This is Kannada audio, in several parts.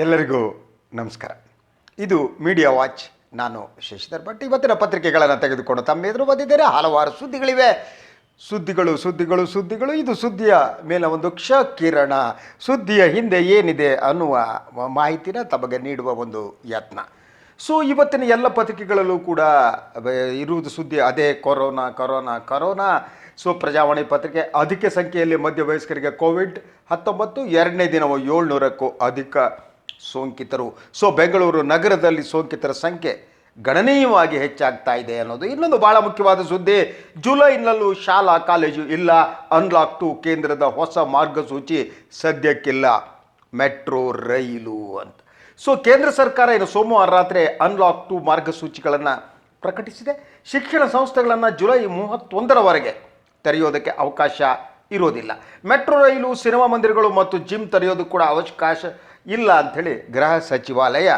ಎಲ್ಲರಿಗೂ ನಮಸ್ಕಾರ. ಇದು ಮೀಡಿಯಾ ವಾಚ್ ನಾನು ಶಶಿಧರ್ ಭಟ್. ಇವತ್ತಿನ ಪತ್ರಿಕೆಗಳನ್ನು ತೆಗೆದುಕೊಂಡು ತಮ್ಮ ಎದುರು ಬಂದಿದ್ದೇನೆ. ಹಲವಾರು ಸುದ್ದಿಗಳಿವೆ. ಸುದ್ದಿಗಳು ಸುದ್ದಿಗಳು ಸುದ್ದಿಗಳು. ಇದು ಸುದ್ದಿಯ ಮೇಲೆ ಒಂದು ಕ್ಷ ಕಿರಣ. ಸುದ್ದಿಯ ಹಿಂದೆ ಏನಿದೆ ಅನ್ನುವ ಮಾಹಿತಿನ ತಮಗೆ ನೀಡುವ ಒಂದು ಯತ್ನ. ಸೊ ಇವತ್ತಿನ ಎಲ್ಲ ಪತ್ರಿಕೆಗಳಲ್ಲೂ ಕೂಡ ಇರುವುದು ಸುದ್ದಿ ಅದೇ corona corona corona. So Prajavani ಪತ್ರಿಕೆ ಅಧಿಕ ಸಂಖ್ಯೆಯಲ್ಲಿ ಮಧ್ಯವಯಸ್ಕರಿಗೆ ಕೋವಿಡ್ ಹತ್ತೊಂಬತ್ತು. ಎರಡನೇ ದಿನವು ಏಳ್ನೂರಕ್ಕೂ ಅಧಿಕ ಸೋಂಕಿತರು. ಸೊ, ಬೆಂಗಳೂರು ನಗರದಲ್ಲಿ ಸೋಂಕಿತರ ಸಂಖ್ಯೆ ಗಣನೀಯವಾಗಿ ಹೆಚ್ಚಾಗ್ತಾ ಇದೆ ಅನ್ನೋದು ಇನ್ನೊಂದು ಬಹಳ ಮುಖ್ಯವಾದ ಸುದ್ದಿ. ಜುಲೈನಲ್ಲೂ ಶಾಲಾ ಕಾಲೇಜು ಇಲ್ಲ. ಅನ್ಲಾಕ್ ಟು ಕೇಂದ್ರದ ಹೊಸ ಮಾರ್ಗಸೂಚಿ ಸದ್ಯಕ್ಕಿಲ್ಲ. ಮೆಟ್ರೋ, ರೈಲು ಅಂತ. ಸೊ, ಕೇಂದ್ರ ಸರ್ಕಾರ ಇನ್ನು ಸೋಮವಾರ ರಾತ್ರಿ ಅನ್ಲಾಕ್ ಟು ಮಾರ್ಗಸೂಚಿಗಳನ್ನು ಪ್ರಕಟಿಸಿದೆ. ಶಿಕ್ಷಣ ಸಂಸ್ಥೆಗಳನ್ನು ಜುಲೈ ಮೂವತ್ತೊಂದರವರೆಗೆ ತೆರೆಯೋದಕ್ಕೆ ಅವಕಾಶ ಇರೋದಿಲ್ಲ. ಮೆಟ್ರೋ, ರೈಲು, ಸಿನಿಮಾ ಮಂದಿರಗಳು ಮತ್ತು ಜಿಮ್ ತೆರೆಯೋದು ಕೂಡ ಅವಕಾಶ ಇಲ್ಲ ಅಂಥೇಳಿ ಗೃಹ ಸಚಿವಾಲಯ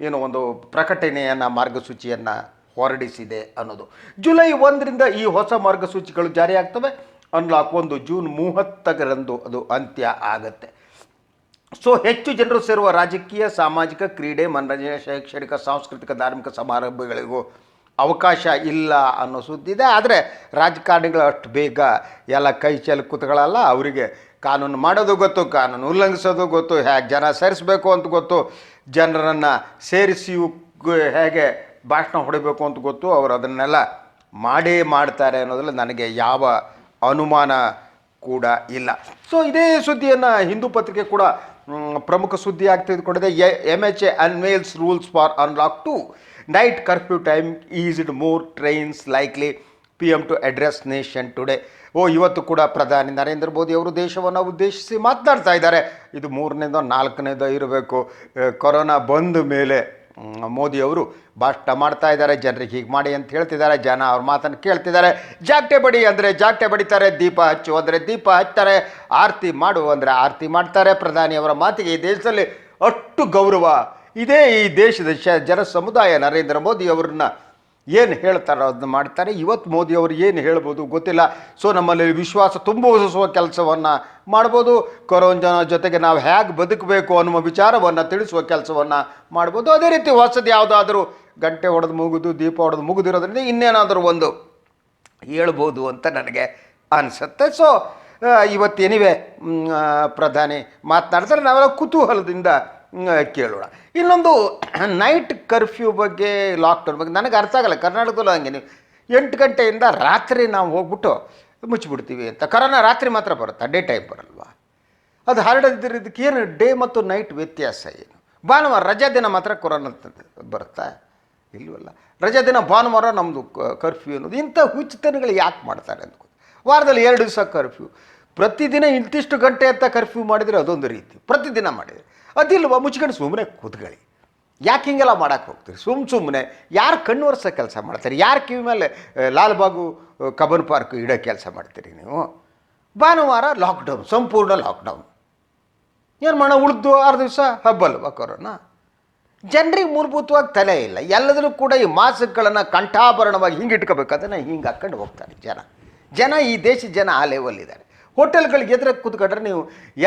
ಏನು ಒಂದು ಪ್ರಕಟಣೆಯನ್ನು, ಮಾರ್ಗಸೂಚಿಯನ್ನು ಹೊರಡಿಸಿದೆ ಅನ್ನೋದು. ಜುಲೈ ಒಂದರಿಂದ ಈ ಹೊಸ ಮಾರ್ಗಸೂಚಿಗಳು ಜಾರಿಯಾಗ್ತವೆ. ಅನ್ಲಾಕ್ ಒಂದು ಜೂನ್ ಮೂವತ್ತರಂದು ಅದು ಅಂತ್ಯ ಆಗುತ್ತೆ. ಸೊ, ಹೆಚ್ಚು ಜನರು ಸೇರುವ ರಾಜಕೀಯ, ಸಾಮಾಜಿಕ ಕ್ರೀಡೆ, ಮನರಂಜನೆ, ಶೈಕ್ಷಣಿಕ, ಸಾಂಸ್ಕೃತಿಕ, ಧಾರ್ಮಿಕ ಸಮಾರಂಭಗಳಿಗೂ ಅವಕಾಶ ಇಲ್ಲ ಅನ್ನೋ ಸುದ್ದಿದೆ ಆದರೆ ರಾಜಕಾರಣಿಗಳು ಅಷ್ಟು ಬೇಗ ಎಲ್ಲ ಕೈ ಚೆಲ್ಲಿ ಕೂತ್ಕೊಳ್ಳಲ್ಲ. ಅವರಿಗೆ ಕಾನೂನು ಮಾಡೋದು ಗೊತ್ತು, ಕಾನೂನು ಉಲ್ಲಂಘಿಸೋದು ಗೊತ್ತು, ಹೇಗೆ ಜನ ಸೇರಿಸ್ಬೇಕು ಅಂತ ಗೊತ್ತು, ಜನರನ್ನು ಸೇರಿಸಿ ಗ್- ಹೇಗೆ ಭಾಷಣ ಹೊಡಿಬೇಕು ಅಂತ ಗೊತ್ತು, ಅವರು ಅದನ್ನೆಲ್ಲ ಮಾಡೇ ಮಾಡ್ತಾರೆ ಅನ್ನೋದ್ರಲ್ಲಿ ನನಗೆ ಯಾವ ಅನುಮಾನ ಕೂಡ ಇಲ್ಲ. ಸೊ ಇದೇ ಸುದ್ದಿಯನ್ನು ಹಿಂದೂ ಪತ್ರಿಕೆ ಕೂಡ ಪ್ರಮುಖ ಸುದ್ದಿ ತೆಗೆದುಕೊಂಡಿದೆ M H A unveils rules for unlock two night curfew time eased more trains likely P M to address nation today ಓ, ಇವತ್ತು ಕೂಡ ಪ್ರಧಾನಿ ನರೇಂದ್ರ ಮೋದಿ ಅವರು ದೇಶವನ್ನು ಉದ್ದೇಶಿಸಿ ಮಾತನಾಡ್ತಾ ಇದ್ದಾರೆ. ಇದು ಮೂರನೇದೋ ನಾಲ್ಕನೇದೋ ಇರಬೇಕು. ಕೊರೋನಾ ಬಂದ ಮೇಲೆ ಮೋದಿಯವರು ಭಾಷಣ ಮಾಡ್ತಾ ಇದ್ದಾರೆ. ಜನರಿಗೆ ಹೀಗೆ ಮಾಡಿ ಅಂತ ಹೇಳ್ತಿದ್ದಾರೆ. ಜನ ಅವ್ರ ಮಾತನ್ನು ಕೇಳ್ತಿದ್ದಾರೆ. ಜಾಟೆ ಬಡಿ ಅಂದರೆ ಜಾಟೆ ಬಡಿತಾರೆ, ದೀಪ ಹಚ್ಚು ಅಂದರೆ ದೀಪ ಹಚ್ತಾರೆ ಆರತಿ ಮಾಡು ಅಂದರೆ ಆರತಿ ಮಾಡ್ತಾರೆ. ಪ್ರಧಾನಿಯವರ ಮಾತಿಗೆ ಈ ದೇಶದಲ್ಲಿ ಅಷ್ಟು ಗೌರವ. ಇದೇ ಈ ದೇಶದ ಶ ಜನ ಸಮುದಾಯ ನರೇಂದ್ರ ಮೋದಿ ಅವ್ರನ್ನ ಏನು ಹೇಳ್ತಾರೋ ಅದನ್ನ ಮಾಡ್ತಾರೆ. ಇವತ್ತು ಮೋದಿ ಅವರು ಏನು ಹೇಳ್ಬೋದು ಗೊತ್ತಿಲ್ಲ. ಸೊ ನಮ್ಮಲ್ಲಿ ವಿಶ್ವಾಸ ತುಂಬಿಸುವ ಕೆಲಸವನ್ನು ಮಾಡ್ಬೋದು. ಕೊರೋನಾ ಜೊತೆಗೆ ನಾವು ಹೇಗೆ ಬದುಕಬೇಕು ಅನ್ನುವ ವಿಚಾರವನ್ನು ತಿಳಿಸುವ ಕೆಲಸವನ್ನು ಮಾಡ್ಬೋದು. ಅದೇ ರೀತಿ ಹೊಸದು ಯಾವುದಾದ್ರೂ ಗಂಟೆ ಹೊಡೆದು ಮುಗಿದು, ದೀಪ ಹೊಡೆದು ಮುಗಿದಿರೋದ್ರಿಂದ ಇನ್ನೇನಾದರೂ ಒಂದು ಹೇಳ್ಬೋದು ಅಂತ ನನಗೆ ಅನಿಸುತ್ತೆ. ಸೊ ಇವತ್ತೇನಿವೆ ಪ್ರಧಾನಿ ಮಾತನಾಡ್ತಾರೆ. ನಾವೆಲ್ಲ ಕುತೂಹಲದಿಂದ ಕೇಳೋಣ. ಇನ್ನೊಂದು ನೈಟ್ ಕರ್ಫ್ಯೂ ಬಗ್ಗೆ ಲಾಕ್ಡೌನ್ ಬಗ್ಗೆ ನನಗೆ ಅರ್ಥ ಆಗಲ್ಲ. ಕರ್ನಾಟಕದಲ್ಲೂ ಹಂಗೆ. ನೀವು ಎಂಟು ಗಂಟೆಯಿಂದ ರಾತ್ರಿ ನಾವು ಹೋಗ್ಬಿಟ್ಟು ಮುಚ್ಚಿಬಿಡ್ತೀವಿ ಅಂತ. ಕರೋನಾ ರಾತ್ರಿ ಮಾತ್ರ ಬರುತ್ತೆ? ಡೇ ಟೈಮ್ ಬರಲ್ವಾ? ಅದು ಹರಡದಿದ್ದಕ್ಕೆ ಏನು ಡೇ ಮತ್ತು ನೈಟ್ ವ್ಯತ್ಯಾಸ ಏನು? ಭಾನುವಾರ, ರಜಾ ದಿನ ಮಾತ್ರ ಕೊರೋನಾ ಬರುತ್ತಾ? ಇಲ್ವಲ್ಲ? ರಜಾ ದಿನ ಭಾನುವಾರ ನಮ್ಮದು ಕರ್ಫ್ಯೂ ಅನ್ನೋದು. ಇಂಥ ಹುಚ್ಚುತನಗಳು ಯಾಕೆ ಮಾಡ್ತಾರೆ ಅಂತ ವಾರದಲ್ಲಿ ಎರಡು ದಿವಸ ಕರ್ಫ್ಯೂ ಪ್ರತಿದಿನ ಇಂತಿಷ್ಟು ಗಂಟೆ ಅಂತ ಕರ್ಫ್ಯೂ ಮಾಡಿದರೆ ಅದೊಂದು ರೀತಿ. ಪ್ರತಿದಿನ ಮಾಡಿದರೆ. ಅದಿಲ್ವ ಮುಚ್ಕೊಂಡು ಸುಮ್ಮನೆ ಕೂತ್ಕೊಳ್ಳಿ. ಯಾಕೆ ಹಿಂಗೆಲ್ಲ ಮಾಡೋಕ್ಕೆ ಹೋಗ್ತೀರಿ? ಸುಮ್ ಸುಮ್ಮನೆ ಯಾರು ಕಣ್ಣು ವರ್ಷ ಕೆಲಸ ಮಾಡ್ತಾರೆ? ಯಾರು ಕಿವಿ ಮೇಲೆ ಲಾಲ್ಬಾಗು ಕಬನ್ ಪಾರ್ಕ್ ಇಡೋ ಕೆಲಸ ಮಾಡ್ತೀರಿ ನೀವು? ಭಾನುವಾರ ಲಾಕ್ಡೌನ್ ಸಂಪೂರ್ಣ ಲಾಕ್ಡೌನ್ ಏನು ಮಾಡೋಣ, ಉಳಿದು ಆರು ದಿವಸ ಹಬ್ಬಲ್ವ ಕೊರೋನಾ? ಜನರಿಗೆ ಮೂಲಭೂತವಾಗಿ ತಲೆ ಇಲ್ಲ. ಎಲ್ಲದರೂ ಕೂಡ ಈ ಮಾಸ್ಕ್ಗಳನ್ನು ಕಂಠಾಭರಣವಾಗಿ ಹಿಂಗೆ ಇಟ್ಕೋಬೇಕಾದ್ರೆ ಹಿಂಗೆ ಹಾಕ್ಕೊಂಡು ಹೋಗ್ತಾರೆ ಜನ. ಜನ ಈ ದೇಶದ ಜನ ಆ ಲೆವೆಲ್ ಇದ್ದಾರೆ. ಹೋಟೆಲ್ಗಳಿಗೆ ಎದುರು ಕೂತ್ಕೊಂಡ್ರೆ ನೀವು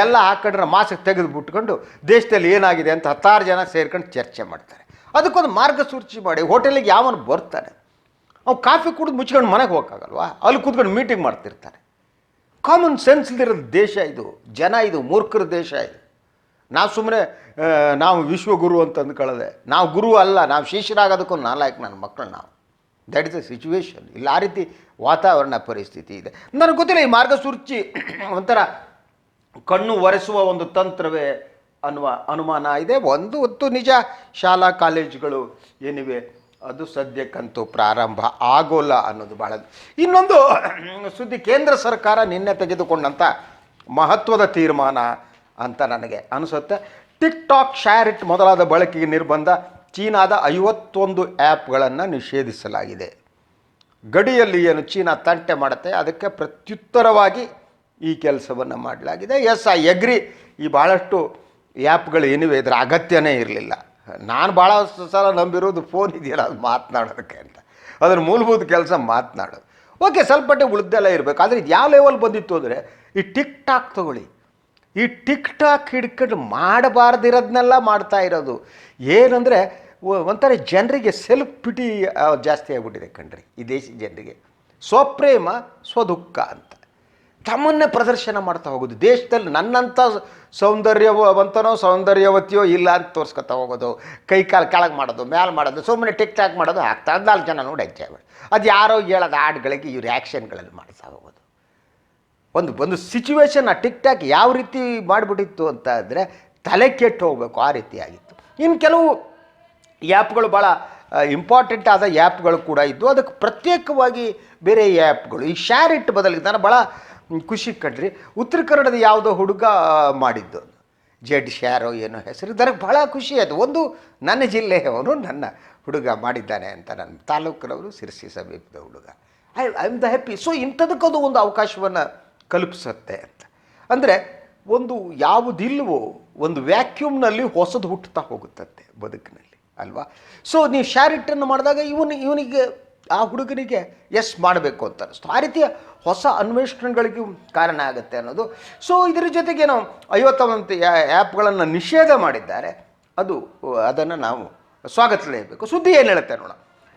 ಎಲ್ಲ ಹಾಕೊಂಡ್ರೆ ಮಾಸ್ಕ್ ತೆಗೆದು ಬಿಟ್ಕೊಂಡು ದೇಶದಲ್ಲಿ ಏನಾಗಿದೆ ಅಂತ ಹತ್ತಾರು ಜನ ಸೇರ್ಕೊಂಡು ಚರ್ಚೆ ಮಾಡ್ತಾರೆ. ಅದಕ್ಕೊಂದು ಮಾರ್ಗಸೂಚಿ ಮಾಡಿ, ಹೋಟೆಲಿಗೆ ಯಾವನು ಬರ್ತಾನೆ? ಅವ್ನು ಕಾಫಿ ಕುಡಿದು ಮುಚ್ಕೊಂಡು ಮನೆಗೆ ಹೋಗೋಕ್ಕಾಗಲ್ವಾ? ಅಲ್ಲಿ ಕೂತ್ಕೊಂಡು ಮೀಟಿಂಗ್ ಮಾಡ್ತಿರ್ತಾರೆ. ಕಾಮನ್ ಸೆನ್ಸ್ ಇಲ್ದಿರೋ ದೇಶ ಇದು, ಜನ ಇದು, ಮೂರ್ಖರ ದೇಶ ಇದು. ನಾವು ಸುಮ್ಮನೆ ನಾವು ವಿಶ್ವಗುರು ಅಂತ ಅಂದ್ಕೊಳ್ಳದೆ ನಾವು ಗುರು ಅಲ್ಲ, ನಾವು ಶಿಷ್ಯರಾಗೋದಕ್ಕೂ ನಾಲ್ಕು ನನ್ನ ಮಕ್ಕಳು ನಾವು. ದಟ್ ಇಸ್ ಅ ಸಿಚುವೇಶನ್ ಇಲ್ಲ, ಆ ರೀತಿ ವಾತಾವರಣ ಪರಿಸ್ಥಿತಿ ಇದೆ. ನನಗೆ ಗೊತ್ತಿಲ್ಲ, ಈ ಮಾರ್ಗಸೂಚಿ ಒಂಥರ ಕಣ್ಣು ಒರೆಸುವ ಒಂದು ತಂತ್ರವೇ ಅನ್ನುವ ಅನುಮಾನ ಇದೆ. ಒಂದು ಹೊತ್ತು ನಿಜ, ಶಾಲಾ ಕಾಲೇಜುಗಳು ಏನಿವೆ, ಅದು ಸದ್ಯಕ್ಕಂತೂ ಪ್ರಾರಂಭ ಆಗೋಲ್ಲ ಅನ್ನೋದು ಭಾಳ ಇನ್ನೊಂದು, ಸುದ್ದಿ, ಕೇಂದ್ರ ಸರ್ಕಾರ ನಿನ್ನೆ ತೆಗೆದುಕೊಂಡಂಥ ಮಹತ್ವದ ತೀರ್ಮಾನ ಅಂತ ನನಗೆ ಅನಿಸುತ್ತೆ. ಟಿಕ್ ಟಾಕ್ ಶೇರ್ ಇಟ್ ಮೊದಲಾದ ಬಳಕೆಗೆ ನಿರ್ಬಂಧ. ಚೀನಾದ ಐವತ್ತೊಂದು ಆ್ಯಪ್ಗಳನ್ನು ನಿಷೇಧಿಸಲಾಗಿದೆ. ಗಡಿಯಲ್ಲಿ ಏನು ಚೀನಾ ತಂಟೆ ಮಾಡುತ್ತೆ, ಅದಕ್ಕೆ ಪ್ರತ್ಯುತ್ತರವಾಗಿ ಈ ಕೆಲಸವನ್ನು ಮಾಡಲಾಗಿದೆ. ಎಸ್ ಐ ಎಗ್ರಿ ಈ ಭಾಳಷ್ಟು ಆ್ಯಪ್ಗಳು ಏನಿವೆ, ಇದರ ಅಗತ್ಯನೇ ಇರಲಿಲ್ಲ. ನಾನು ಭಾಳ ಸಲ ನಂಬಿರೋದು ಫೋನ್ ಇದೆಯಲ್ಲ, ಅದು ಮಾತನಾಡೋದಕ್ಕೆ ಅಂತ. ಅದರ ಮೂಲಭೂತ ಕೆಲಸ ಮಾತನಾಡೋದು. ಓಕೆ ಸ್ವಲ್ಪ ಉಳಿದೆಲ್ಲ ಇರಬೇಕು. ಆದರೆ ಇದು ಯಾವ ಲೆವೆಲ್ ಬಂದಿತ್ತು ಅಂದರೆ, ಈ ಟಿಕ್ ಟಾಕ್ ತಗೊಳ್ಳಿ. ಈ ಟಿಕ್ ಟಾಕ್ ಹಿಡ್ಕೊಂಡು ಮಾಡಬಾರ್ದಿರೋದನ್ನೆಲ್ಲ ಮಾಡ್ತಾ ಇರೋದು. ಏನಂದರೆ ಒಂಥರ ಜನರಿಗೆ ಸೆಲ್ಫ್ ಪಿಟಿ ಜಾಸ್ತಿ ಆಗಿಬಿಟ್ಟಿದೆ ಕಣ್ರಿ, ಈ ದೇಶದ ಜನರಿಗೆ. ಸ್ವಪ್ರೇಮ, ಸ್ವದುಃಖ ಅಂತ. ತಮ್ಮನ್ನೇ ಪ್ರದರ್ಶನ ಮಾಡ್ತಾ ಹೋಗೋದು. ದೇಶದಲ್ಲಿ ನನ್ನಂಥ ಸೌಂದರ್ಯವಂತನೋ, ಸೌಂದರ್ಯವತಿಯೋ ಇಲ್ಲ ಅಂತ ತೋರಿಸ್ಕೊತಾ ಹೋಗೋದು. ಕೈ ಕಾಲು ಕೆಳಗೆ ಮಾಡೋದು, ಮ್ಯಾಲೆ ಮಾಡೋದು, ಸುಮ್ಮನೆ ಟಿಕ್ ಟಾಕ್ ಮಾಡೋದು ಆಗ್ತಾ ನಾಲ್ಕು ಜನ ನೋಡಿ ಹೆಚ್ಚೆ ಅದು ಯಾರೋ ಹೇಳೋದು ಹಾಡುಗಳಿಗೆ ಇವ್ರ ಆ್ಯಕ್ಷನ್ಗಳಲ್ಲಿ ಮಾಡ್ತಾ ಹೋಗೋದು. ಒಂದು ಒಂದು ಸಿಚುವೇಶನ್ ಆ ಟಿಕ್ ಟಾಕ್ ಯಾವ ರೀತಿ ಮಾಡಿಬಿಟ್ಟಿತ್ತು ಅಂತ ಅಂದರೆ ತಲೆ ಕೆಟ್ಟು ಹೋಗಬೇಕು, ಆ ರೀತಿ ಆಗಿತ್ತು. ಇನ್ನು ಕೆಲವು ಆ್ಯಪ್ಗಳು ಭಾಳ ಇಂಪಾರ್ಟೆಂಟ್ ಆದ ಆ್ಯಪ್ಗಳು ಕೂಡ ಇದ್ದು, ಅದಕ್ಕೆ ಪ್ರತ್ಯೇಕವಾಗಿ ಬೇರೆ ಆ್ಯಪ್ಗಳು, ಈ ಶ್ಯಾರ್ ಇಟ್ ಬದಲಿಗೆ ನಾನು ಭಾಳ ಖುಷಿ ಕಂಡ್ರಿ. ಉತ್ತರ ಕನ್ನಡದ ಯಾವುದೋ ಹುಡುಗ ಮಾಡಿದ್ದು. ಜೆಡ್ ಶ್ಯಾರೋ ಏನೋ ಹೆಸರು, ನನಗೆ ಭಾಳ ಖುಷಿ ಆಯಿತು. ಒಂದು ನನ್ನ ಜಿಲ್ಲೆಯವನು ನನ್ನ ಹುಡುಗ ಮಾಡಿದ್ದಾನೆ ಅಂತ ನನ್ನ ತಾಲೂಕಿನವರು ಸಿರ್ಸಿ ಸಮೀಪದ ಹುಡುಗ. I I am the happy so ಇಂಥದಕ್ಕದು ಒಂದು ಅವಕಾಶವನ್ನು ಕಲ್ಪಿಸುತ್ತೆ ಅಂತ. ಅಂದರೆ, ಒಂದು ಯಾವುದಿಲ್ಲವೋ, ಒಂದು ವ್ಯಾಕ್ಯೂಮ್ನಲ್ಲಿ ಹೊಸದು ಹುಟ್ಟುತ್ತಾ ಹೋಗುತ್ತಂತೆ ಬದುಕಿನಲ್ಲಿ. ಅಲ್ವಾ? ಸೊ ನೀವು ಶ್ಯಾರಿಟನ್ನು ಮಾಡಿದಾಗ ಇವನು, ಇವನಿಗೆ, ಆ ಹುಡುಗನಿಗೆ ಎಸ್ ಮಾಡಬೇಕು ಅಂತ ಸೊ ಆ ರೀತಿಯ ಹೊಸ ಅನ್ವೇಷಣೆಗಳಿಗೂ ಕಾರಣ ಆಗುತ್ತೆ ಅನ್ನೋದು. ಸೊ ಇದರ ಜೊತೆಗೆ ನಾವು ಐವತ್ತೊಂದು ಆ್ಯಪ್ಗಳನ್ನು ನಿಷೇಧ ಮಾಡಿದ್ದಾರೆ. ಅದು, ಅದನ್ನು ನಾವು ಸ್ವಾಗತಿಸಲೇಬೇಕು. ಸುದ್ದಿ ಏನು ಹೇಳುತ್ತೆ ನೋಡೋಣ.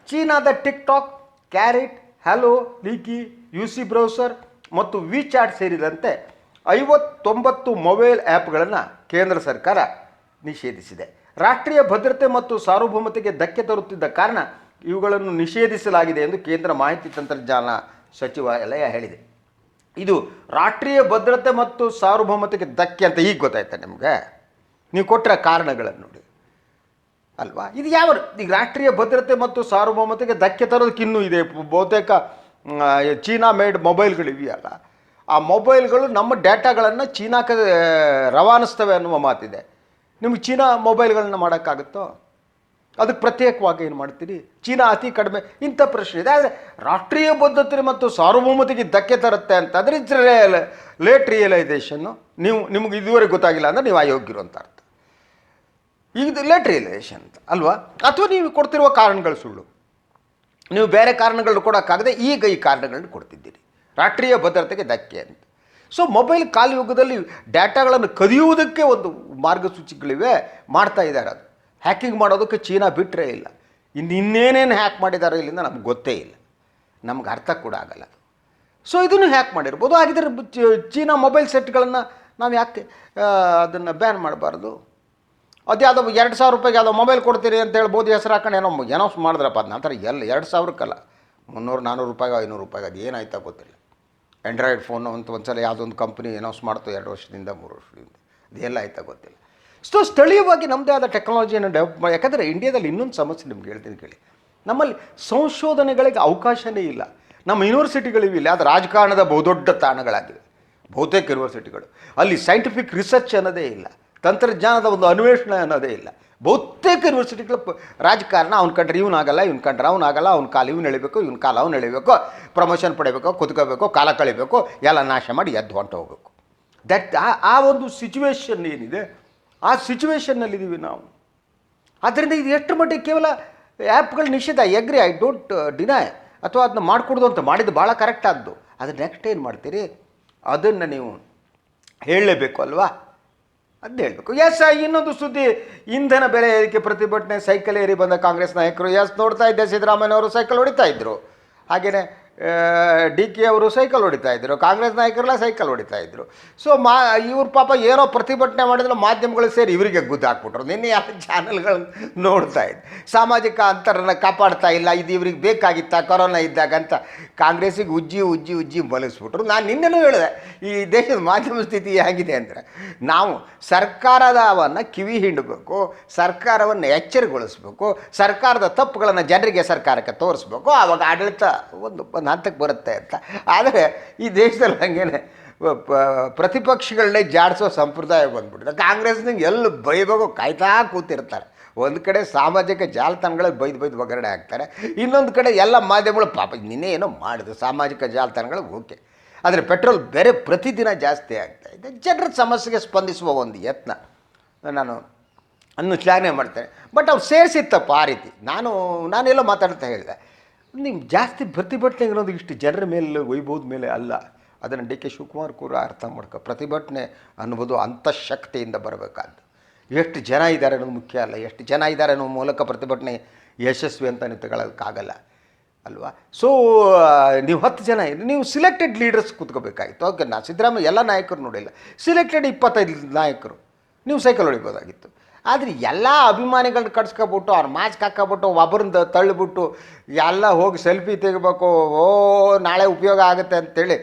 ಚೀನಾದ TikTok carrot Helo Likee U C browser ಮತ್ತು ವಿ ಚಾಟ್ ಸೇರಿದಂತೆ ಐವತ್ತೊಂಬತ್ತು ಮೊಬೈಲ್ ಆ್ಯಪ್ಗಳನ್ನು ಕೇಂದ್ರ ಸರ್ಕಾರ ನಿಷೇಧಿಸಿದೆ. ರಾಷ್ಟ್ರೀಯ ಭದ್ರತೆ ಮತ್ತು ಸಾರ್ವಭೌಮತೆಗೆ ಧಕ್ಕೆ ತರುತ್ತಿದ್ದ ಕಾರಣ ಇವುಗಳನ್ನು ನಿಷೇಧಿಸಲಾಗಿದೆ ಎಂದು ಕೇಂದ್ರ ಮಾಹಿತಿ ತಂತ್ರಜ್ಞಾನ ಸಚಿವಾಲಯ ಹೇಳಿದೆ. ಇದು ರಾಷ್ಟ್ರೀಯ ಭದ್ರತೆ ಮತ್ತು ಸಾರ್ವಭೌಮತೆಗೆ ಧಕ್ಕೆ ಅಂತ ಈಗ ಗೊತ್ತಾಯ್ತಾ ನಿಮಗೆ? ನೀವು ಕೊಟ್ಟರೆ ಕಾರಣಗಳನ್ನು ನೋಡಿ. ಅಲ್ವಾ? ಇದು ಯಾವ ಈಗ ರಾಷ್ಟ್ರೀಯ ಭದ್ರತೆ ಮತ್ತು ಸಾರ್ವಭೌಮತೆಗೆ ಧಕ್ಕೆ ತರೋದಕ್ಕೆ ಇನ್ನೂ ಇದೆ. ಬಹುತೇಕ ಚೀನಾ ಮೇಡ್ ಮೊಬೈಲ್ಗಳಿವೆಯಲ್ಲ. ಆ ಮೊಬೈಲ್ಗಳು ನಮ್ಮ ಡೇಟಾಗಳನ್ನು ಚೀನಾಕ್ಕೆ ರವಾನಿಸ್ತವೆ ಅನ್ನುವ ಮಾತಿದೆ. ನಿಮ್ಗೆ ಚೀನಾ ಮೊಬೈಲ್ಗಳನ್ನ ಮಾಡೋಕ್ಕಾಗುತ್ತೋ? ಅದಕ್ಕೆ ಪ್ರತ್ಯೇಕವಾಗಿ ಏನು ಮಾಡ್ತೀರಿ? ಚೀನಾ ಅತಿ ಕಡಿಮೆ ಇಂಥ ಪ್ರಶ್ನೆ ಇದೆ. ಆದರೆ ರಾಷ್ಟ್ರೀಯ ಬದ್ಧತೆ ಮತ್ತು ಸಾರ್ವಭೌಮತೆಗೆ ಧಕ್ಕೆ ತರುತ್ತೆ ಅಂತಂದರೆ ಇಟ್ಸ್ ಲೇಟ್ ರಿಯಲೈಸೇಷನ್ನು ನೀವು, ನಿಮ್ಗೆ ಇದುವರೆಗೆ ಗೊತ್ತಾಗಿಲ್ಲ ಅಂದರೆ ನೀವು ಅಯೋಗ್ಯರು ಅಂತ ಅರ್ಥ. ಈಗ ಲೇಟ್ ರಿಯಲೈಸೇಷನ್ ಅಂತ ಅಲ್ವಾ? ಅಥವಾ ನೀವು ಕೊಡ್ತಿರುವ ಕಾರಣಗಳು ಸುಳ್ಳು. ನೀವು ಬೇರೆ ಕಾರಣಗಳನ್ನು ಕೊಡೋಕ್ಕಾಗದೆ ಈಗ ಈ ಕಾರಣಗಳನ್ನು ಕೊಡ್ತಿದ್ದೀರಿ. ರಾಷ್ಟ್ರೀಯ ಭದ್ರತೆಗೆ ಧಕ್ಕೆ ಅಂತ. ಸೊ ಮೊಬೈಲ್ ಕಾಲಯುಗದಲ್ಲಿ ಡೇಟಾಗಳನ್ನು ಕದಿಯುವುದಕ್ಕೆ ಒಂದು ಮಾರ್ಗಸೂಚಿಗಳಿವೆ, ಮಾಡ್ತಾ ಇದ್ದಾರೆ ಅದು. ಹ್ಯಾಕಿಂಗ್ ಮಾಡೋದಕ್ಕೆ ಚೀನಾ ಬಿಟ್ಟರೆ ಇಲ್ಲ. ಇನ್ನು ಇನ್ನೇನೇನು ಹ್ಯಾಕ್ ಮಾಡಿದ್ದಾರೆ ಇಲ್ಲಿಂದ ನಮ್ಗೆ ಗೊತ್ತೇ ಇಲ್ಲ. ನಮ್ಗೆ ಅರ್ಥ ಕೂಡ ಆಗಲ್ಲ ಸೊ ಇದನ್ನು ಹ್ಯಾಕ್ ಮಾಡಿರ್ಬೋದು. ಹಾಗಿದ್ರೆ ಬ- ಚೀನಾ ಮೊಬೈಲ್ ಸೆಟ್ಗಳನ್ನು ನಾವು ಯಾಕೆ ಅದನ್ನು ಬ್ಯಾನ್ ಮಾಡಬಾರ್ದು? ಅದು ಯಾವುದೋ ಎರಡು ಸಾವಿರ ರೂಪಾಯಿಗೆ ಯಾವುದೋ ಮೊಬೈಲ್ ಕೊಡ್ತೀರಿ ಅಂತ ಹೇಳ್ಬೋದು, ಹೆಸರು ಹಾಕೊಂಡು ಏನೋ ಏನೋ ಮಾಡಿದ್ರಪ್ಪ, ಅದು ನಂತರ ಎಲ್ಲ ಎರಡು ಸಾವಿರಕ್ಕಲ್ಲ. ಮುನ್ನೂರು ನಾನ್ನೂರು ರೂಪಾಯಿಗೆ, ಐನೂರು ರೂಪಾಯಿಗೆ, ಅದು ಏನಾಯ್ತಾ ಗೊತ್ತಿಲ್ಲ. ಆ್ಯಂಡ್ರಾಯ್ಡ್ ಫೋನ್ ಅಂತ ಒಂದು ಸಲ ಯಾವುದೊಂದು ಕಂಪ್ನಿ ಅನೌನ್ಸ್ ಮಾಡ್ತು, ಎರಡು ವರ್ಷದಿಂದ, ಮೂರು ವರ್ಷದಿಂದ. ಇದೆಲ್ಲ ಆಯ್ತಾ ಗೊತ್ತಿಲ್ಲ. ಸೊ ಸ್ಥಳೀಯವಾಗಿ ನಮ್ಮದೇ ಆದ ಟೆಕ್ನಾಲಜಿಯನ್ನು ಡೆವಲಪ್ ಮಾಡಿ, ಯಾಕಂದರೆ ಇಂಡಿಯಾದಲ್ಲಿ ಇನ್ನೊಂದು ಸಮಸ್ಯೆ ನಿಮ್ಗೆ ಹೇಳ್ತೀನಿ ಕೇಳಿ. ನಮ್ಮಲ್ಲಿ ಸಂಶೋಧನೆಗಳಿಗೆ ಅವಕಾಶನೇ ಇಲ್ಲ. ನಮ್ಮ ಯೂನಿವರ್ಸಿಟಿಗಳಿವಿಲ್ಲ ಅದು ರಾಜಕಾರಣದ ಬಹುದೊಡ್ಡ ತಾಣಗಳಾಗಿವೆ. ಬಹುತೇಕ ಯೂನಿವರ್ಸಿಟಿಗಳು ಅಲ್ಲಿ ಸೈಂಟಿಫಿಕ್ ರಿಸರ್ಚ್ ಅನ್ನೋದೇ ಇಲ್ಲ. ತಂತ್ರಜ್ಞಾನದ ಒಂದು ಅನ್ವೇಷಣೆ ಅನ್ನೋದೇ ಇಲ್ಲ. ಬಹುತೇಕ ಯೂನಿವರ್ಸಿಟಿಗಳು ರಾಜಕಾರಣ, ಅವ್ನ ಕಂಡ್ರೆ ಇವನಾಗಲ್ಲ ಇವ್ನ ಕಂಡ್ರೆ ಅವನಾಗಲ್ಲ ಅವ್ನ ಕಾಲು ಇವ್ನು ಎಳಿಬೇಕು, ಇವ್ನ ಕಾಲ ಅವ್ನು ಎಳಿಬೇಕು ಪ್ರಮೋಷನ್ ಪಡಿಬೇಕು, ಕುತ್ಕೋಬೇಕು, ಕಾಲ ಕಳಿಬೇಕು, ಎಲ್ಲ ನಾಶ ಮಾಡಿ ಎದ್ದು ಹೊಂಟು ಹೋಗಬೇಕು. ದಟ್ ಆ ಆ ಒಂದು ಸಿಚುವೇಶನ್ ಏನಿದೆ, ಆ ಸಿಚುವೇಶನ್ನಲ್ಲಿದ್ದೀವಿ ನಾವು. ಆದ್ದರಿಂದ ಇದು ಎಷ್ಟು ಮಟ್ಟಿಗೆ ಕೇವಲ ಆ್ಯಪ್ಗಳು ನಿಷೇಧ ಎಗ್ರಿ ಐ ಡೋಂಟ್ ಡಿನೈ ಅಥವಾ ಅದನ್ನ ಮಾಡಿಕೊಡ್ದು ಅಂತ ಮಾಡಿದ್ದು ಭಾಳ ಕರೆಕ್ಟ್ ಆದ್ದು. ಅದು ನೆಕ್ಸ್ಟ್ ಏನು ಮಾಡ್ತೀರಿ? ಅದನ್ನು ನೀವು ಹೇಳಲೇಬೇಕು ಅಲ್ವಾ? ಅದನ್ನ ಹೇಳಬೇಕು. ಎಸ್ ಇನ್ನೊಂದು ಸುದ್ದಿ. ಇಂಧನ ಬೆಲೆ ಏರಿಕೆ ಪ್ರತಿಭಟನೆ, ಸೈಕಲ್ ಏರಿ ಬಂದ ಕಾಂಗ್ರೆಸ್ ನಾಯಕರು. ಎಸ್ ನೋಡ್ತಾ ಇದ್ದೆ ಸಿದ್ದರಾಮಯ್ಯನವರು ಸೈಕಲ್ ಹೊಡಿತಾ ಇದ್ರು. ಹಾಗೆಯೇ ಡಿ ಕೆ ಅವರು ಸೈಕಲ್ ಹೊಡಿತಾ ಇದ್ರು, ಕಾಂಗ್ರೆಸ್ ನಾಯಕರೆಲ್ಲ ಸೈಕಲ್ ಹೊಡಿತಾ ಇದ್ದರು ಸೊ ಮಾ, ಇವ್ರ ಪಾಪ ಏನೋ ಪ್ರತಿಭಟನೆ ಮಾಡಿದ್ರೆ ಮಾಧ್ಯಮಗಳು ಸೇರಿ ಇವರಿಗೆ ಗುದ್ದು ಹಾಕ್ಬಿಟ್ರು. ನಿನ್ನೆ ಯಾವ ಚಾನಲ್ಗಳನ್ನು ನೋಡ್ತಾ ಇದ್ದೆ. ಸಾಮಾಜಿಕ ಅಂತರನ್ನ ಕಾಪಾಡ್ತಾ ಇಲ್ಲ, ಇದು ಇವ್ರಿಗೆ ಬೇಕಾಗಿತ್ತ, ಕೊರೋನಾ ಇದ್ದಾಗ ಅಂತ ಕಾಂಗ್ರೆಸ್ಸಿಗೆ ಉಜ್ಜಿ ಉಜ್ಜಿ ಉಜ್ಜಿ ಬಲಿಸ್ಬಿಟ್ರು ನಾನು ನಿನ್ನೆನೂ ಹೇಳಿದೆ, ಈ ದೇಶದ ಮಾಧ್ಯಮ ಸ್ಥಿತಿ ಹೇಗಿದೆ ಅಂದರೆ, ನಾವು ಸರ್ಕಾರದವನ್ನು ಕಿವಿ ಹಿಂಡಬೇಕು, ಸರ್ಕಾರವನ್ನು ಎಚ್ಚರಗೊಳಿಸ್ಬೇಕು, ಸರ್ಕಾರದ ತಪ್ಪುಗಳನ್ನು ಜನರಿಗೆ ಸರ್ಕಾರಕ್ಕೆ ತೋರಿಸ್ಬೇಕು. ಆವಾಗ ಆಡಳಿತ ಒಂದು ಒಂದು ಹಂತಕ್ಕೆ ಬರುತ್ತೆ ಅಂತ. ಆದರೆ ಈ ದೇಶದಲ್ಲಿ ಹಂಗೇನೆ ಪ್ರತಿಪಕ್ಷಗಳನ್ನೇ ಜಾಡಿಸೋ ಸಂಪ್ರದಾಯ ಬಂದ್ಬಿಟ್ಟಿದೆ. ಕಾಂಗ್ರೆಸ್ನಿಗೆ ಎಲ್ಲಿ ಬೈಬೇಕು ಕಾಯ್ತಾ ಕೂತಿರ್ತಾರೆ. ಒಂದು ಕಡೆ ಸಾಮಾಜಿಕ ಜಾಲತಾಣಗಳಲ್ಲಿ ಬೈದು ಬೈದು ಒಗ್ಗರಣೆ ಹಾಕ್ತಾರೆ. ಇನ್ನೊಂದು ಕಡೆ ಎಲ್ಲ ಮಾಧ್ಯಮಗಳು ಪಾಪ, ನಿನ್ನೆ ಏನೋ ಮಾಡಿದ್ರು, ಸಾಮಾಜಿಕ ಜಾಲತಾಣಗಳಿಗೆ ಓಕೆ. ಆದರೆ ಪೆಟ್ರೋಲ್ ಬೇರೆ ಪ್ರತಿದಿನ ಜಾಸ್ತಿ ಆಗ್ತಾ ಇದೆ. ಜನರ ಸಮಸ್ಯೆಗೆ ಸ್ಪಂದಿಸುವ ಒಂದು ಯತ್ನ ನಾನು ಅನ್ನು ಶ್ಲಾಘನೆ ಮಾಡ್ತೇನೆ. ಬಟ್ ಅವ್ರು ಸೇರಿಸಿತ್ತಪ್ಪ ಆ ರೀತಿ. ನಾನು, ನಾನೆಲ್ಲೋ ಮಾತಾಡ್ತಾ ಹೇಳಿದೆ. ನೀವು ಜಾಸ್ತಿ ಪ್ರತಿಭಟನೆ ಇರೋದು ಇಷ್ಟು ಜನರ ಮೇಲೆ ವೈಭವದ ಮೇಲೆ ಅಲ್ಲ. ಅದನ್ನು ಡಿ ಕೆ ಶಿವಕುಮಾರ್ ಕೂಡ ಅರ್ಥ ಮಾಡ್ಕೊ ಪ್ರತಿಭಟನೆ ಅನ್ನುವುದು ಅಂತಃಶಕ್ತಿಯಿಂದ ಬರಬೇಕಂತ. ಎಷ್ಟು ಜನ ಇದ್ದಾರೆ ಅನ್ನೋದು ಮುಖ್ಯ ಅಲ್ಲ. ಎಷ್ಟು ಜನ ಇದ್ದಾರೆ ಅನ್ನೋ ಮೂಲಕ ಪ್ರತಿಭಟನೆ ಯಶಸ್ವಿ ಅಂತ ತಗೊಳ್ಳೋಕ್ಕಾಗಲ್ಲ ಅಲ್ವಾ? ಸೊ ನೀವು ಹತ್ತು ಜನ ನೀವು ಸಿಲೆಕ್ಟೆಡ್ ಲೀಡರ್ಸ್ ಕೂತ್ಕೋಬೇಕಾಗಿತ್ತು ಓಕೆ ನಾ ಸಿದ್ದರಾಮಯ್ಯ ಎಲ್ಲ ನಾಯಕರು ನೋಡಿಲ್ಲ. ಸಿಲೆಕ್ಟೆಡ್ ಇಪ್ಪತ್ತೈದು ನಾಯಕರು. ನೀವು ಸೈಕಲ್ ಹೊಡಿಬೋದಾಗಿತ್ತು. ಆದರೆ ಎಲ್ಲ ಅಭಿಮಾನಿಗಳನ್ನ ಕಟ್ಸ್ಕೊಬಿಟ್ಟು, ಅವ್ರ ಮಾಸ್ಕ್ ಹಾಕ್ಕೊಬಿಟ್ಟು ಒಬ್ಬರನ್ನ ತಳ್ಳಿಬಿಟ್ಟು, ಎಲ್ಲ ಹೋಗಿ ಸೆಲ್ಫಿ ತೆಗಿಬೇಕು, ಓ, ನಾಳೆ ಉಪಯೋಗ ಆಗುತ್ತೆ ಅಂತೇಳಿ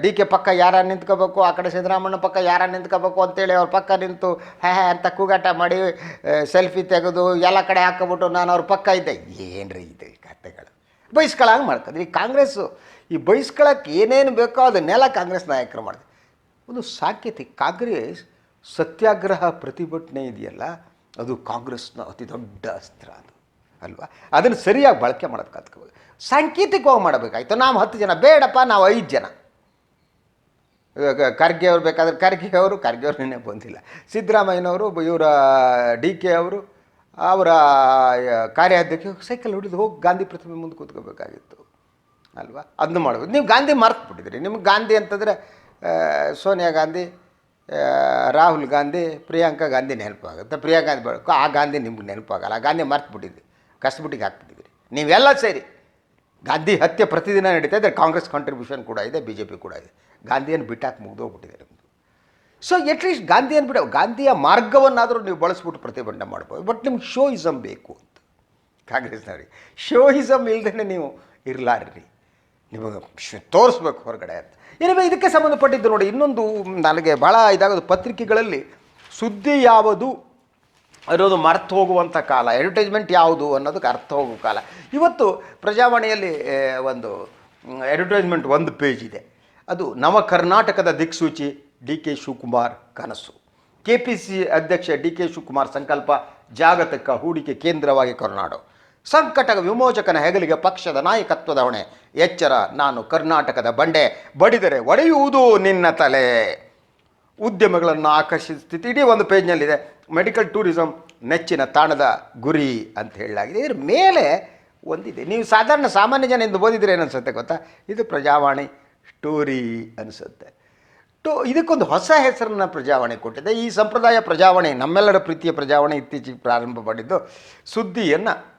ಡಿ ಕೆ ಪಕ್ಕ ಯಾರ ನಿಂತ್ಕೋಬೇಕು, ಆ ಕಡೆ ಸಿದ್ದರಾಮಣ್ಣ ಪಕ್ಕ ಯಾರ ನಿಂತ್ಕೋಬೇಕು ಅಂತೇಳಿ ಅವ್ರ ಪಕ್ಕ ನಿಂತು ಹ್ಯಾ ಅಂತ ಕೂಗಾಟ ಮಾಡಿ ಸೆಲ್ಫಿ ತೆಗೆದು, ಎಲ್ಲ ಕಡೆ ಹಾಕ್ಕೊಬಿಟ್ಟು ನಾನು ಅವ್ರ ಪಕ್ಕ ಇದ್ದೆ. ಏನ್ರಿ ಇದೆ ಈ ಕತೆಗಳು? ಬೈಸ್ಕೊಳಂಗೆ ಮಾಡ್ಕೊಂಡ್ರಿ ಈ ಕಾಂಗ್ರೆಸ್ಸು, ಈ ಬೈಸ್ಕೊಳಕ್ಕೆ ಏನೇನು ಬೇಕೋ ಅದನ್ನೆಲ್ಲ ಕಾಂಗ್ರೆಸ್ ನಾಯಕರು ಮಾಡಿದೆ ಒಂದು ಸಾಕ್ಯತೆ ಕಾಂಗ್ರೆಸ್ ಸತ್ಯಾಗ್ರಹ ಪ್ರತಿಭಟನೆ ಇದೆಯಲ್ಲ, ಅದು ಕಾಂಗ್ರೆಸ್ನ ಅತಿ ದೊಡ್ಡ ಅಸ್ತ್ರ ಅದು, ಅಲ್ವಾ? ಅದನ್ನು ಸರಿಯಾಗಿ ಬಳಕೆ ಮಾಡೋದು ಸಾಂಕೇತಿಕವಾಗಿ ಮಾಡಬೇಕಾಯ್ತು. ನಾವು ಹತ್ತು ಜನ, ಬೇಡಪ್ಪ, ನಾವು ಐದು ಜನ. ಖರ್ಗೆ ಅವರು ಬೇಕಾದ್ರೆ, ಖರ್ಗೆ ಅವರು ಖರ್ಗೆ ಅವರು ನಿನ್ನೆ ಬಂದಿಲ್ಲ. ಸಿದ್ದರಾಮಯ್ಯನವರು ಇವರ ಡಿ ಕೆ ಅವರು ಅವರ ಕಾರ್ಯಾಧ್ಯಕ್ಷ ಸೈಕಲ್ ಹೊಡೆದು ಹೋಗಿ ಗಾಂಧಿ ಪ್ರತಿಮೆ ಮುಂದೆ ಕೂತ್ಕೋಬೇಕಾಗಿತ್ತು, ಅಲ್ವಾ? ಅದನ್ನು ಮಾಡ್ಬೋದು ನೀವು ಗಾಂಧಿ ಮರ್ತು ಬಿಟ್ಟಿದ್ರಿ ನಿಮ್ಗೆ ಗಾಂಧಿ ಅಂತಂದರೆ ಸೋನಿಯಾ ಗಾಂಧಿ ರಾಹುಲ್ ಗಾಂಧಿ, ಪ್ರಿಯಾಂಕಾ ಗಾಂಧಿ ನೆನಪಾಗುತ್ತೆ ಪ್ರಿಯಾಂಕಾ ಗಾಂಧಿ ಬೆಳಕು ಆ ಗಾಂಧಿ ನಿಮ್ಗೆ ನೆನಪಾಗಲ್ಲ ಆ ಗಾಂಧಿ ಮರ್ತು ಬಿಟ್ಟಿದ್ರಿ. ಕಸ್ಬಿಟ್ಟಿಗೆ ಹಾಕ್ಬಿಟ್ಟಿದ್ರಿ. ನೀವೆಲ್ಲ ಸೇರಿ ಗಾಂಧಿ ಹತ್ಯೆ ಪ್ರತಿದಿನ ನಡೀತಾ ಇದೆ. ಕಾಂಗ್ರೆಸ್ ಕಾಂಟ್ರಿಬ್ಯೂಷನ್ ಕೂಡ ಇದೆ ಬಿ ಜೆ ಪಿ ಕೂಡ ಇದೆ. ಗಾಂಧಿಯನ್ನು ಬಿಟ್ಟಾಕಿ ಮುಗಿದೋಗ್ಬಿಟ್ಟಿದೆ ನಿಮ್ಮದು ಸೊ ಎಟ್ಲೀಸ್ಟ್ ಗಾಂಧಿಯನ್ನು ಬಿಡ, ಗಾಂಧಿಯ ಮಾರ್ಗವನ್ನಾದರೂ ನೀವು ಬಳಸ್ಬಿಟ್ಟು ಪ್ರತಿಭಟನೆ ಮಾಡ್ಬೋದು. ಬಟ್ ನಿಮ್ಗೆ ಶೋಯಿಸಮ್ ಬೇಕು ಅಂತ. ಕಾಂಗ್ರೆಸ್ನವ್ರಿಗೆ. ಶೋಯಿಸಮ್ ಇಲ್ದೇ ನೀವು ಇರಲಾರ್ರಿ. ನಿಮಗೆ ತೋರಿಸ್ಬೇಕು ಹೊರಗಡೆ ಅಂತ. ಏನಿವೆ ಇದಕ್ಕೆ ಸಂಬಂಧಪಟ್ಟಿದ್ದು ನೋಡಿ, ಇನ್ನೊಂದು ನನಗೆ ಭಾಳ ಇದಾಗೋದು ಪತ್ರಿಕೆಗಳಲ್ಲಿ, ಸುದ್ದಿ ಯಾವುದು ಅನ್ನೋದು ಮರ್ತು ಹೋಗುವಂಥ ಕಾಲ ಅಡ್ವರ್ಟೈಸ್ಮೆಂಟ್ ಯಾವುದು ಅನ್ನೋದಕ್ಕೆ ಅರ್ಥ ಹೋಗುವ ಕಾಲ. ಇವತ್ತು ಪ್ರಜಾವಾಣಿಯಲ್ಲಿ ಒಂದು ಅಡ್ವರ್ಟೈಸ್ಮೆಂಟ್ ಒಂದು ಪೇಜ್ ಇದೆ. ಅದು ನವ ಕರ್ನಾಟಕದ ದಿಕ್ಸೂಚಿ, ಡಿ ಕೆ ಶಿವಕುಮಾರ್ ಕನಸು. ಕೆ ಪಿ ಸಿ ಅಧ್ಯಕ್ಷ ಡಿ ಕೆ ಶಿವಕುಮಾರ್ ಸಂಕಲ್ಪ ಜಾಗತಿಕ ಹೂಡಿಕೆ ಕೇಂದ್ರವಾಗಿ ಕರುನಾಡು. ಸಂಕಟ ವಿಮೋಚಕನ ಹೆಗಲಿಗೆ ಪಕ್ಷದ ನಾಯಕತ್ವದ ಹೊಣೆ. ಎಚ್ಚರ, ನಾನು ಕರ್ನಾಟಕದ ಬಂಡೆ. ಬಡಿದರೆ ಒಡೆಯುವುದು ನಿನ್ನ ತಲೆ. ಉದ್ಯಮಗಳನ್ನು ಆಕರ್ಷಿಸ್ತಿತ್ತು ಇಡೀ ಒಂದು ಪೇಜ್ನಲ್ಲಿದೆ. ಮೆಡಿಕಲ್ ಟೂರಿಸಂ ನೆಚ್ಚಿನ ತಾಣದ ಗುರಿ ಅಂತ ಹೇಳಲಾಗಿದೆ. ಇದ್ರ ಮೇಲೆ ಒಂದಿದೆ. ನೀವು ಸಾಧಾರಣ ಸಾಮಾನ್ಯ ಜನ ಎಂದು ಓದಿದ್ರೆ ಏನನ್ಸುತ್ತೆ ಗೊತ್ತಾ? ಇದು ಪ್ರಜಾವಾಣಿ ಸ್ಟೋರಿ ಅನಿಸುತ್ತೆ. ಟು, ಇದಕ್ಕೊಂದು ಹೊಸ ಹೆಸರನ್ನು ಪ್ರಜಾವಾಣಿ ಕೊಟ್ಟಿದೆ. ಈ ಸಂಪ್ರದಾಯ ಪ್ರಜಾವಾಣಿ, ನಮ್ಮೆಲ್ಲರ ಪ್ರೀತಿಯ ಪ್ರಜಾವಾಣಿ ಇತ್ತೀಚೆಗೆ ಪ್ರಾರಂಭ ಮಾಡಿದ್ದು ಸುದ್ದಿಯನ್ನು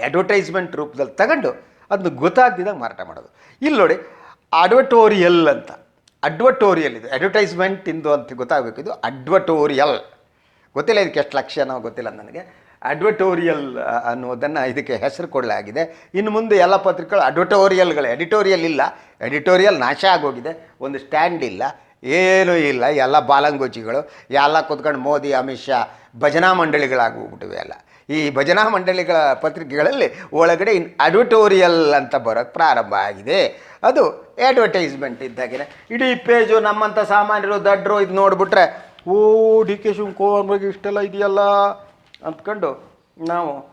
ಅಡ್ವರ್ಟೈಸ್ಮೆಂಟ್ ರೂಪದಲ್ಲಿ ತಗೊಂಡು ಅದನ್ನು ಗೊತ್ತಾಗ್ದಿದ್ದಾಗ ಮಾರಾಟ ಮಾಡೋದು. ಇಲ್ಲಿ ನೋಡಿ ಅಡ್ವಟೋರಿಯಲ್ ಅಂತ. ಅಡ್ವಟೋರಿಯಲ್ ಇದು. ಅಡ್ವರ್ಟೈಸ್ಮೆಂಟ್ ಇಂದು ಅಂತ ಗೊತ್ತಾಗಬೇಕು. ಇದು ಅಡ್ವಟೋರಿಯಲ್. ಗೊತ್ತಿಲ್ಲ ಇದಕ್ಕೆ ಎಷ್ಟು ಲಕ್ಷನೋ ಗೊತ್ತಿಲ್ಲ ನನಗೆ. ಅಡ್ವಟೋರಿಯಲ್ ಅನ್ನೋದನ್ನು ಇದಕ್ಕೆ ಹೆಸರು ಕೊಡಲಾಗಿದೆ. ಇನ್ನು ಮುಂದೆ ಎಲ್ಲ ಪತ್ರಿಕೆಗಳು ಅಡ್ವಟೋರಿಯಲ್ಗಳು. ಎಡಿಟೋರಿಯಲ್ ಇಲ್ಲ. ಎಡಿಟೋರಿಯಲ್ ನಾಶ ಆಗೋಗಿದೆ. ಒಂದು ಸ್ಟ್ಯಾಂಡ್ ಇಲ್ಲ. ಏನೂ ಇಲ್ಲ. ಎಲ್ಲ ಬಾಲಂಗೋಚಿಗಳು ಎಲ್ಲ ಕೂತ್ಕೊಂಡು ಮೋದಿ, ಅಮಿತ್ ಶಾ ಭಜನಾ ಮಂಡಳಿಗಳಾಗೋಗ್ಬಿಟ್ಟಿವೆ ಎಲ್ಲ. ಈ ಭಜನಾ ಮಂಡಳಿಗಳ ಪತ್ರಿಕೆಗಳಲ್ಲಿ ಒಳಗಡೆ ಇನ್ ಅಡ್ವಟೋರಿಯಲ್ ಅಂತ ಬರೋಕ್ಕೆ ಪ್ರಾರಂಭ ಆಗಿದೆ. ಅದು ಅಡ್ವರ್ಟೈಸ್ಮೆಂಟ್ ಇದ್ದಾಗಿದೆ ಇಡೀ ಪೇಜು ನಮ್ಮಂಥ ಸಾಮಾನ್ಯರು ದಡ್ರು ಇದು ನೋಡಿಬಿಟ್ರೆ, ಓ ಡಿ ಕೆ ಬಗ್ಗೆ ಇಷ್ಟೆಲ್ಲ ಇದೆಯಲ್ಲ? ಅಂದ್ಕೊಂಡು ನಾವು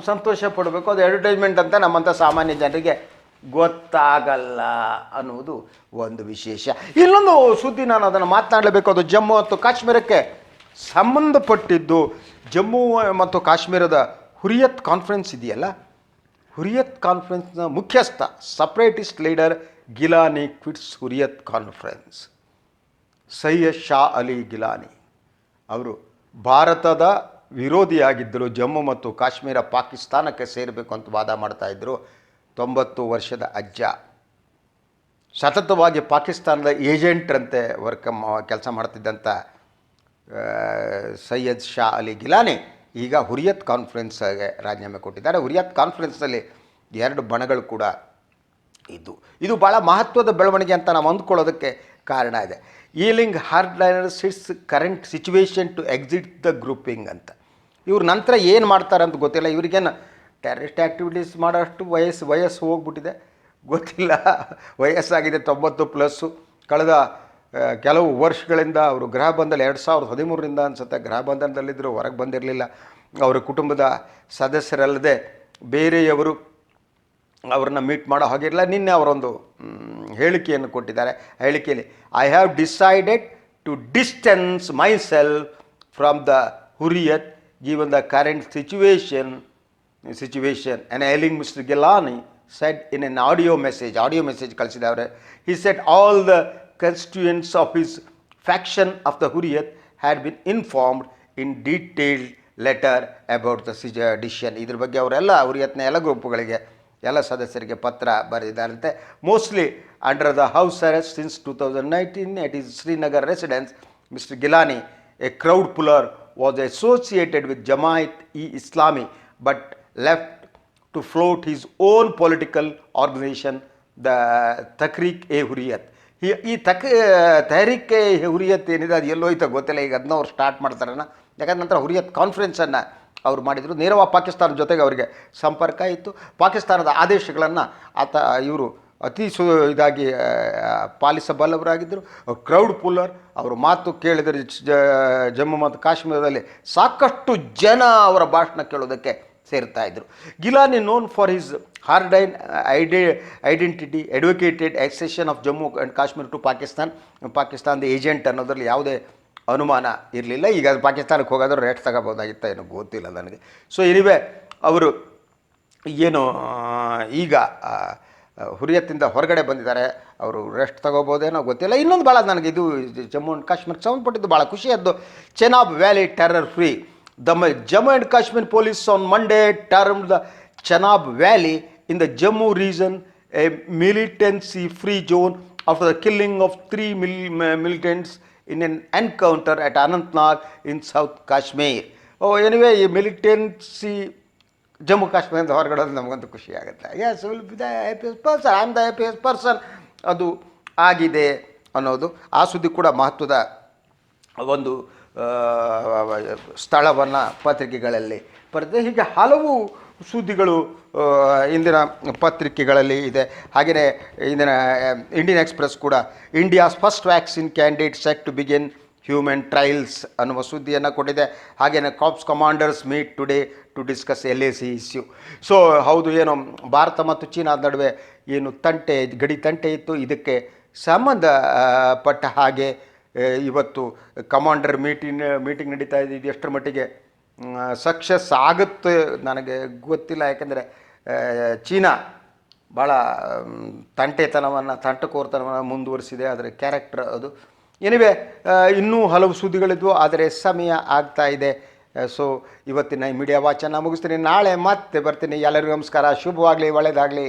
ಸಂತೋಷ ಪಡಬೇಕು. ಅದು ಅಡ್ವರ್ಟೈಸ್ಮೆಂಟ್ ಅಂತ ನಮ್ಮಂಥ ಸಾಮಾನ್ಯ ಜನರಿಗೆ ಗೊತ್ತಾಗಲ್ಲ ಅನ್ನುವುದು ಒಂದು ವಿಶೇಷ. ಇನ್ನೊಂದು ಸುದ್ದಿ ನಾನು ಅದನ್ನು ಮಾತನಾಡಲೇಬೇಕು. ಅದು ಜಮ್ಮು ಮತ್ತು ಕಾಶ್ಮೀರಕ್ಕೆ ಸಂಬಂಧಪಟ್ಟಿದ್ದು ಜಮ್ಮು ಮತ್ತು ಕಾಶ್ಮೀರದ ಹುರಿಯತ್ ಕಾನ್ಫರೆನ್ಸ್ ಇದೆಯಲ್ಲ? ಹುರಿಯತ್ ಕಾನ್ಫರೆನ್ಸ್ನ ಮುಖ್ಯಸ್ಥ separatist leader Geelani quits Hurriyat conference Syed Shah Ali Geelani. ಅವರು ಭಾರತದ ವಿರೋಧಿಯಾಗಿದ್ದರು, ಜಮ್ಮು ಮತ್ತು ಕಾಶ್ಮೀರ ಪಾಕಿಸ್ತಾನಕ್ಕೆ ಸೇರಬೇಕು ಅಂತ ವಾದ ಮಾಡ್ತಾ ಇದ್ದರು ತೊಂಬತ್ತು ವರ್ಷದ ಅಜ್ಜ. ಸತತವಾಗಿ ಪಾಕಿಸ್ತಾನದ ಏಜೆಂಟ್ರಂತೆ ವರ್ಕ್ ಕೆಲಸ ಮಾಡ್ತಿದ್ದಂಥ ಸೈಯದ್ ಶಾ ಅಲಿ ಗಿಲಾನಿ. ಈಗ ಹುರಿಯತ್ ಕಾನ್ಫರೆನ್ಸ್ಗೆ ರಾಜೀನಾಮೆ ಕೊಟ್ಟಿದ್ದಾರೆ. ಹುರಿಯತ್ ಕಾನ್ಫರೆನ್ಸ್ನಲ್ಲಿ ಎರಡು ಬಣಗಳು ಕೂಡ ಇದು ಇದು ಭಾಳ ಮಹತ್ವದ ಬೆಳವಣಿಗೆ ಅಂತ ನಾವು ಅಂದ್ಕೊಳ್ಳೋದಕ್ಕೆ ಕಾರಣ ಇದೆ. Ailing hardliner cites current situation to exit the grouping ಅಂತ. ಇವ್ರ ನಂತರ ಏನು ಮಾಡ್ತಾರೆ ಅಂತ ಗೊತ್ತಿಲ್ಲ. ಇವ್ರಿಗೇನು ಟೆರರಿಸ್ಟ್ ಆ್ಯಕ್ಟಿವಿಟೀಸ್ ಮಾಡೋಷ್ಟು ವಯಸ್ಸು ವಯಸ್ಸು ಹೋಗ್ಬಿಟ್ಟಿದೆ. ಗೊತ್ತಿಲ್ಲ. ವಯಸ್ಸಾಗಿದೆ ತೊಂಬತ್ತು ಪ್ಲಸ್ಸು ಕಳೆದ ಕೆಲವು ವರ್ಷಗಳಿಂದ ಅವರು ಗೃಹ ಬಂಧನ ಎರಡು ಸಾವಿರದ ಹದಿಮೂರರಿಂದ ಅನಿಸುತ್ತೆ. ಗೃಹ ಬಂಧನದಲ್ಲಿದ್ದರು ಹೊರಗೆ ಬಂದಿರಲಿಲ್ಲ. ಅವರ ಕುಟುಂಬದ ಸದಸ್ಯರಲ್ಲದೆ ಬೇರೆಯವರು ಅವ್ರನ್ನ ಮೀಟ್ ಮಾಡೋ ಹಾಗಿರಲ್ಲ ನಿನ್ನೆ ಅವರೊಂದು ಹೇಳಿಕೆಯನ್ನು ಕೊಟ್ಟಿದ್ದಾರೆ. ಹೇಳಿಕೆಯಲ್ಲಿ I have decided to distance myself from the Hurriyat given the current situation situation an ailing mister Geelani said in an audio message, audio message ಕಳಿಸಿದವ್ರೆ he said all the constituents of his faction of the Hurriyat had been informed in detailed letter about the situa- decision ಇದ್ರ ಬಗ್ಗೆ ಅವರೆಲ್ಲ ಹುರಿಯತ್ನ ಎಲ್ಲ ಗ್ರೂಪ್ಗಳಿಗೆ ಎಲ್ಲ ಸದಸ್ಯರಿಗೆ ಪತ್ರ ಬರೆದಿದ್ದಾರಂತೆ mostly under the house arrest since two thousand nineteen at his Srinagar residence mister Gilani a crowd puller was associated with Jamaat e Islami but left to float his own political organization, the Tehreek e Hurriyat ಈ ಈ ತಕ ತಯಾರಿಕೆ ಹುರಿಯತ್ ಏನಿದೆ ಅದು ಎಲ್ಲೋಯ್ತೋ ಗೊತ್ತಿಲ್ಲ. ಈಗ ಅದನ್ನ ಅವ್ರು ಸ್ಟಾರ್ಟ್ ಮಾಡ್ತಾರನ ಯಾಕಂದ್ರೆ ನಂತರ ಹುರಿಯತ್ ಕಾನ್ಫರೆನ್ಸನ್ನು ಅವ್ರು ಮಾಡಿದರು. ನೇರವಾಗಿ ಪಾಕಿಸ್ತಾನ ಜೊತೆಗೆ ಅವರಿಗೆ ಸಂಪರ್ಕ ಇತ್ತು ಪಾಕಿಸ್ತಾನದ ಆದೇಶಗಳನ್ನು ಆತ, ಇವರು ಅತಿ ಸು, ಇದಾಗಿ ಪಾಲಿಸಬಲ್ಲವರಾಗಿದ್ದರು. ಕ್ರೌಡ್ ಪುಲ್ಲರ್ ಅವರು ಮಾತು ಕೇಳಿದರೆ ಜಮ್ಮು ಮತ್ತು ಕಾಶ್ಮೀರದಲ್ಲಿ ಸಾಕಷ್ಟು ಜನ ಅವರ ಭಾಷಣ ಕೇಳೋದಕ್ಕೆ ಸೇರ್ತಾ ಇದ್ರು. Geelani known for his hardline ಐಡೆ identity advocated accession of Jammu and Kashmir to Pakistan ಪಾಕಿಸ್ತಾನದ ಏಜೆಂಟ್ ಅನ್ನೋದ್ರಲ್ಲಿ ಯಾವುದೇ ಅನುಮಾನ ಇರಲಿಲ್ಲ. ಈಗ ಅದು ಪಾಕಿಸ್ತಾನಕ್ಕೆ ಹೋಗೋದ್ರೆ ರೇಟ್ ತಗೋಬೋದಾಗಿತ್ತ ಏನೋ ಗೊತ್ತಿಲ್ಲ ನನಗೆ. ಸೊ ಎನಿವೆ ಅವರು ಏನು ಈಗ ಹುರಿಯತ್ತಿಂದ ಹೊರಗಡೆ ಬಂದಿದ್ದಾರೆ. ಅವರು ರೆಸ್ಟ್ ತಗೋಬೋದೇನೋ ಗೊತ್ತಿಲ್ಲ. ಇನ್ನೊಂದು ಭಾಳ ನನಗೆ ಇದು ಜಮ್ಮು ಆ್ಯಂಡ್ ಕಾಶ್ಮೀರಕ್ಕೆ ಸಂಬಂಧಪಟ್ಟಿದ್ದು ಭಾಳ ಖುಷಿಯದ್ದು. Chenab valley terror free Kashmir police on Monday term the Chenab valley in the Jammu region a militancy free zone after the killing of three mill militants in N encounter at Anantnag in south Kashmir O anyway ಈ ಮಿಲಿಟೆನ್ಸಿ ಜಮ್ಮು ಕಾಶ್ಮೀರದಿಂದ ಹೊರಗಡೆ ನಮಗಂತೂ ಖುಷಿ ಆಗುತ್ತೆ. Yes will be the happiest person I am the happiest person ಅದು ಆಗಿದೆ ಅನ್ನೋದು. ಆ ಸುದ್ದಿ ಕೂಡ ಮಹತ್ವದ ಒಂದು ಸ್ಥಳವನ್ನು ಪತ್ರಿಕೆಗಳಲ್ಲಿ ಪಡೆದ ಹೀಗೆ ಹಲವು ಸುದ್ದಿಗಳು ಇಂದಿನ ಪತ್ರಿಕೆಗಳಲ್ಲಿ ಇದೆ. ಹಾಗೆಯೇ ಇಂದಿನ ಇಂಡಿಯನ್ ಎಕ್ಸ್ಪ್ರೆಸ್ ಕೂಡ India's first vaccine candidate set to begin human trials ಅನ್ನುವ ಸುದ್ದಿಯನ್ನು ಕೊಟ್ಟಿದೆ. ಹಾಗೆಯೇ corps commanders meet today to discuss L A C issue so ಹೌದು, ಏನು, ಭಾರತ ಮತ್ತು ಚೀನಾದ ನಡುವೆ ಏನು ತಂಟೆ, ಗಡಿ ತಂಟೆ ಇತ್ತು. ಇದಕ್ಕೆ ಸಂಬಂಧ ಪಟ್ಟ ಹಾಗೆ ಇವತ್ತು ಕಮಾಂಡರ್ ಮೀಟಿಂಗ್ ಮೀಟಿಂಗ್ ನಡೀತಾ ಇದೆ, ಇದು ಎಷ್ಟರ ಮಟ್ಟಿಗೆ ಸಕ್ಸಸ್ ಆಗುತ್ತೆ ನನಗೆ ಗೊತ್ತಿಲ್ಲ. ಯಾಕೆಂದರೆ ಚೀನಾ ಭಾಳ ತಂಟೆತನವನ್ನು, ತಂಟಕೋರ್ತನವನ್ನು ಮುಂದುವರಿಸಿದೆ, ಅದರ ಕ್ಯಾರೆಕ್ಟರ್ ಅದು. ಎನಿವೆ ಇನ್ನೂ ಹಲವು ಸುದ್ದಿಗಳಿದ್ವು, ಆದರೆ ಸಮಯ ಆಗ್ತಾ ಇದೆ. ಸೊ, ಇವತ್ತಿನ ಮೀಡಿಯಾ ವಾಚನ್ನು ಮುಗಿಸ್ತೀನಿ. ನಾಳೆ ಮತ್ತೆ ಬರ್ತೀನಿ. ಎಲ್ಲರಿಗೂ ನಮಸ್ಕಾರ. ಶುಭವಾಗಲಿ ಒಳ್ಳೆಯದಾಗಲಿ